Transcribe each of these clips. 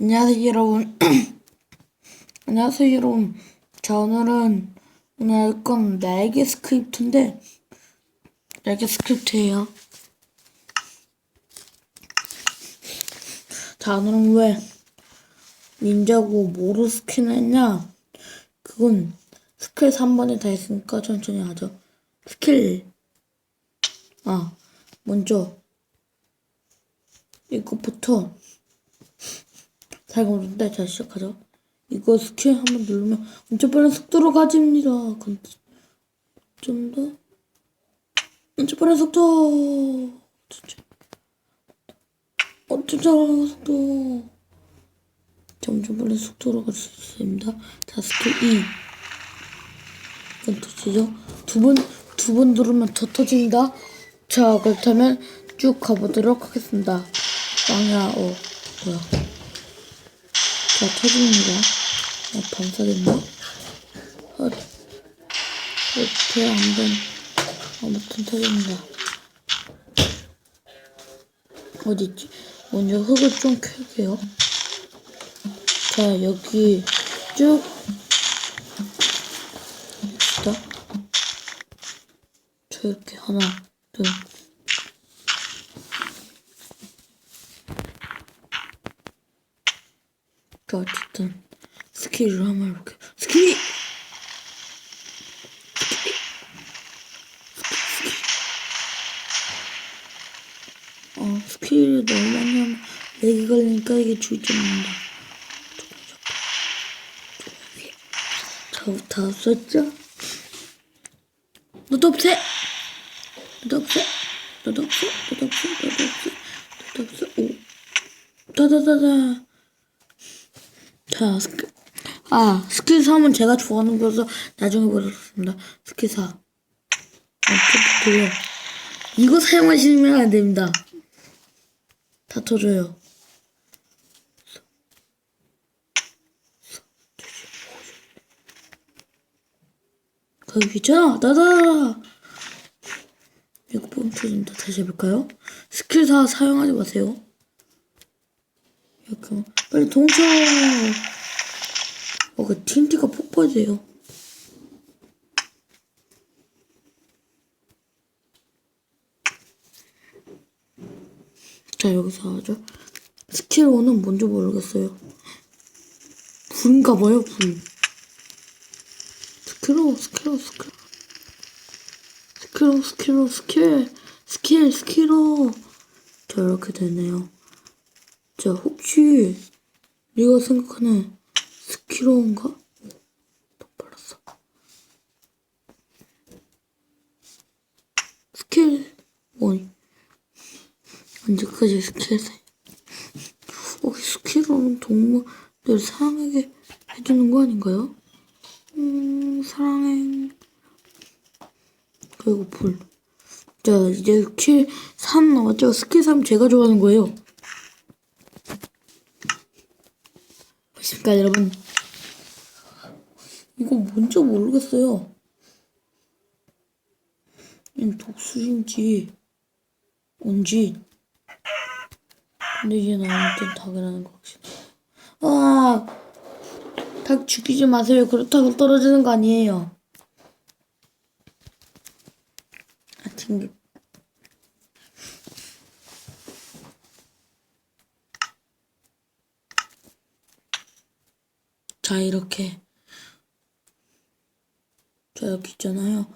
안녕하세요 여러분. 안녕하세요 여러분. 자 오늘은 오늘 할건 날개 스크립트인데 날개 스크립트예요. 자 오늘은 왜 닌자고 뭐로 스킨을 했냐? 그건 스킬 3번에 다 했으니까 천천히 하죠. 스킬. 아 먼저 이것부터 잘 모르는데 자 시작하죠. 이거 스킬 한번 누르면 엄청 빠른 속도로 가집니다. 좀 더 엄청 빠른 속도 진짜 엄청 빠른 속도 점점 빠른 속도로 갈 수 있습니다. 자 스킬 2 이건 터지죠. 두번 두 번 누르면 더 터진다. 자 그렇다면 쭉 가보도록 하겠습니다. 빵야 어 뭐야 자, 터집니다. 아, 반사됐나? 헛. 이렇게 안 된, 아무튼 터집니다. 어디있지? 먼저 흙을 좀 캘게요. 자, 여기 쭉. 저 이렇게 하나, 둘. 자, 어쨌든 스킬을 한번 해볼게요. 스킬! 어, 스킬을 너무 많이 하면 렉이 걸리니까 이게 줄줄입니다. 자, 다 썼죠? 너도 없애! 너도 없애! 너도 없애! 너도 없애! 너도 없애! 너도 없애! 오! 다다다다! 자, 스킬, 아, 스킬 3은 제가 좋아하는 거라서 나중에 보겠습니다. 스킬 4. 어떻게 이거 사용하시면 안 됩니다. 다 터져요. 거기 있잖아. 나다. 이거 뻥쳐진다. 다시 해볼까요? 스킬 4 사용하지 마세요. 이렇게 빨리 동쳐. 어, 그 TNT가 폭발돼요. 자, 여기서 하죠. 스킬 1은 뭔지 모르겠어요. 불인가 봐요, 불. 스킬로, 스킬로, 스킬. 스킬로, 스킬로, 스킬. 스킬, 스킬로. 자, 이렇게 되네요. 자, 혹시 네가 생각하는 스키로운가? 더 빨랐어. 스킬 뭐니? 언제까지 스킬 세? 혹시 스키로는 동물들 사랑하게 해주는 거 아닌가요? 음, 사랑해. 그리고 불. 자, 이제 스킬 3 나왔죠? 스킬 3 제가 좋아하는 거예요. 보십니까, 여러분? 이거 뭔지 모르겠어요. 이 독수리인지, 뭔지. 근데 이제 나한테 닭이라는 거 혹시. 아! 닭 죽이지 마세요. 그렇다고 떨어지는 거 아니에요. 아, 튕겨. 자, 이렇게. 자, 여기 있잖아요.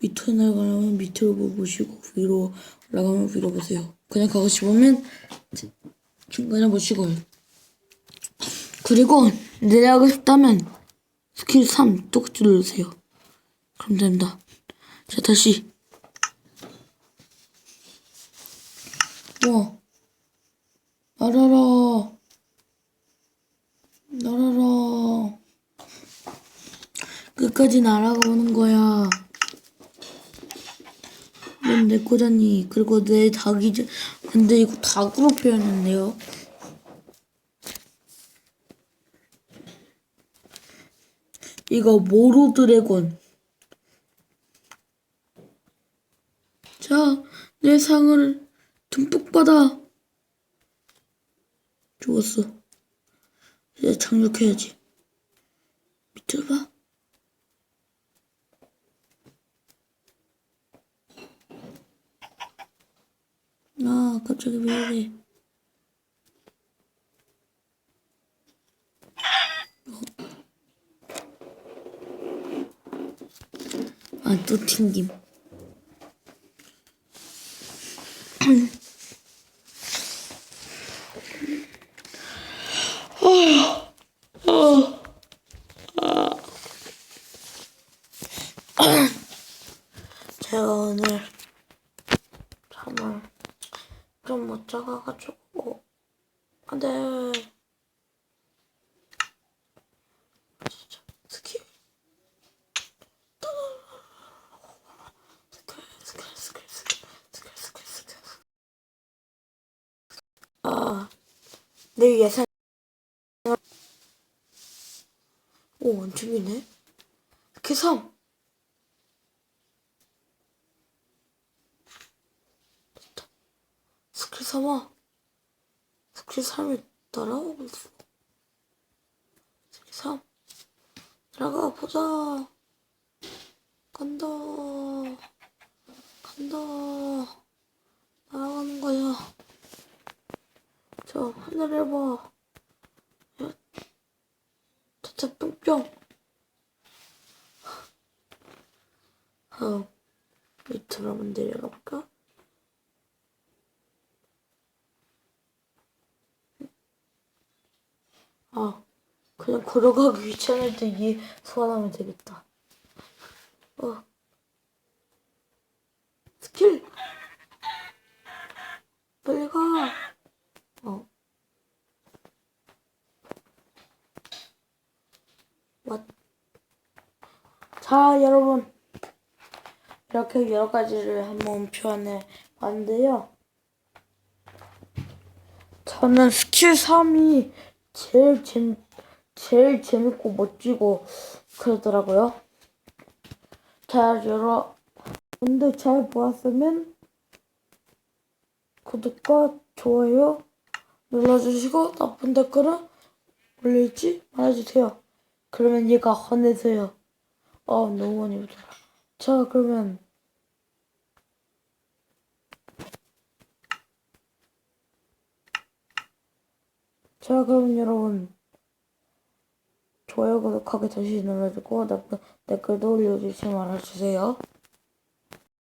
밑으로 내려가려면 밑으로 보시고, 위로 올라가면 위로 보세요. 그냥 가고 싶으면 중간에 보시고요. 그리고 내려가고 싶다면 스킬 3 똑같이 누르세요. 그럼 됩니다. 자, 다시. 와. 알아라. 날아라. 끝까지 날아가보는 거야. 넌내 거잖니. 그리고 내 닭이지. 근데 이거 닭으로 표현했네요. 이거 모로 드래곤. 자, 내 상을 듬뿍 받아. 좋았어. 착륙해야지. 밑으로 봐. 아, 갑자기 왜 이래. 아, 또 튕김. 좀 못 잡아가지고. 근데 진짜 스킬? 아, 스킬 스킬 스킬 스킬 스킬 스킬 아내 예산 오 원숭이네? 그 개성! 3 스킬 3아 스킬 3이 날아오고 있어. 3 들어가 보자. 간다. 간다. 날아가는 거야. 저 하늘을 봐. 야, 차차 뿅뿅. 어, 밑으로 한번 내려가 볼까? 아, 그냥 걸어가기 귀찮을 때 이 소환하면 되겠다. 어. 스킬! 빨리 가! 어. 왓. 자, 여러분. 이렇게 여러 가지를 한번 표현해 봤는데요. 저는 스킬 3이 제일 재 제일 재밌고 멋지고 그러더라고요. 자, 여러분들 잘 보았으면 구독과 좋아요 눌러주시고 나쁜 댓글은 올릴지 말아주세요. 그러면 얘가 화내서요. 아, 너무 많이 보더라. 자, 그러면 자, 그럼 여러분 좋아요, 구독하기 다시 눌러주고 나쁜 댓글도 올려주시 말아주세요.